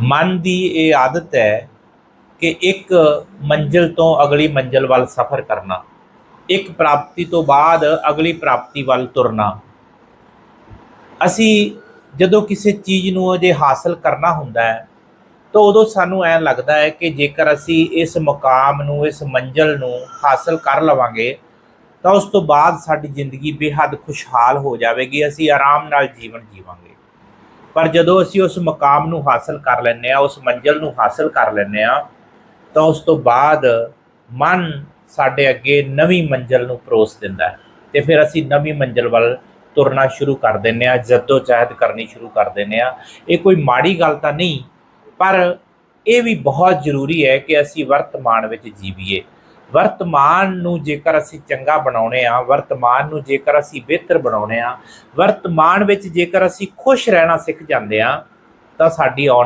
ਮਨ ਦੀ ਇਹ ਆਦਤ ਹੈ ਕਿ ਇੱਕ ਮੰਜ਼ਿਲ ਤੋਂ ਅਗਲੀ ਮੰਜ਼ਿਲ ਵੱਲ ਸਫ਼ਰ ਕਰਨਾ, ਇੱਕ ਪ੍ਰਾਪਤੀ ਤੋਂ ਬਾਅਦ ਅਗਲੀ ਪ੍ਰਾਪਤੀ ਵੱਲ ਤੁਰਨਾ। ਅਸੀਂ ਜਦੋਂ ਕਿਸੇ ਚੀਜ਼ ਨੂੰ ਅਜੇ ਹਾਸਲ ਕਰਨਾ ਹੁੰਦਾ ਹੈ, ਤਾਂ ਉਦੋਂ ਸਾਨੂੰ ਐਂ ਲੱਗਦਾ ਹੈ ਕਿ ਜੇਕਰ ਅਸੀਂ ਇਸ ਮੁਕਾਮ ਨੂੰ, ਇਸ ਮੰਜ਼ਿਲ ਨੂੰ ਹਾਸਲ ਕਰ ਲਵਾਂਗੇ, ਤਾਂ ਉਸ ਤੋਂ ਬਾਅਦ ਸਾਡੀ ਜ਼ਿੰਦਗੀ ਬੇਹੱਦ ਖੁਸ਼ਹਾਲ ਹੋ ਜਾਵੇਗੀ, ਅਸੀਂ ਆਰਾਮ ਨਾਲ ਜੀਵਨ ਜੀਵਾਂਗੇ। ਪਰ ਜਦੋਂ ਅਸੀਂ ਉਸ ਮੁਕਾਮ ਨੂੰ ਹਾਸਲ ਕਰ ਲੈਂਦੇ ਆ ਉਸ ਮੰਜ਼ਿਲ ਨੂੰ ਹਾਸਲ ਕਰ ਲੈਂਦੇ ਆ ਤਾਂ ਉਸ ਤੋਂ ਬਾਅਦ ਮਨ ਸਾਡੇ ਅੱਗੇ ਨਵੀਂ ਮੰਜ਼ਿਲ ਨੂੰ ਪਰੋਸ ਦਿੰਦਾ ਹੈ ਤੇ ਫਿਰ ਅਸੀਂ ਨਵੀਂ ਮੰਜ਼ਿਲ ਵੱਲ ਤੁਰਨਾ ਸ਼ੁਰੂ ਕਰ ਦਿੰਦੇ ਆ ਜੱਦੋ ਜਹਿਦ ਕਰਨੀ ਸ਼ੁਰੂ ਕਰ ਦਿੰਦੇ ਆ ਇਹ ਕੋਈ ਮਾੜੀ ਗੱਲ ਤਾਂ ਨਹੀਂ, ਪਰ ਇਹ ਵੀ ਬਹੁਤ ਜ਼ਰੂਰੀ ਹੈ ਕਿ ਅਸੀਂ ਵਰਤਮਾਨ ਵਿੱਚ ਜੀਵੀਏ। ਵਰਤਮਾਨ ਨੂੰ ਜੇਕਰ ਅਸੀਂ ਚੰਗਾ ਬਣਾਉਣੇ ਆ, ਵਰਤਮਾਨ ਨੂੰ ਜੇਕਰ ਅਸੀਂ ਬਿਹਤਰ ਬਣਾਉਣੇ ਆ, ਵਰਤਮਾਨ ਵਿੱਚ ਜੇਕਰ ਅਸੀਂ ਖੁਸ਼ ਰਹਿਣਾ ਸਿੱਖ ਜਾਂਦੇ ਆ, ਤਾਂ ਸਾਡੀ ਆਉਣ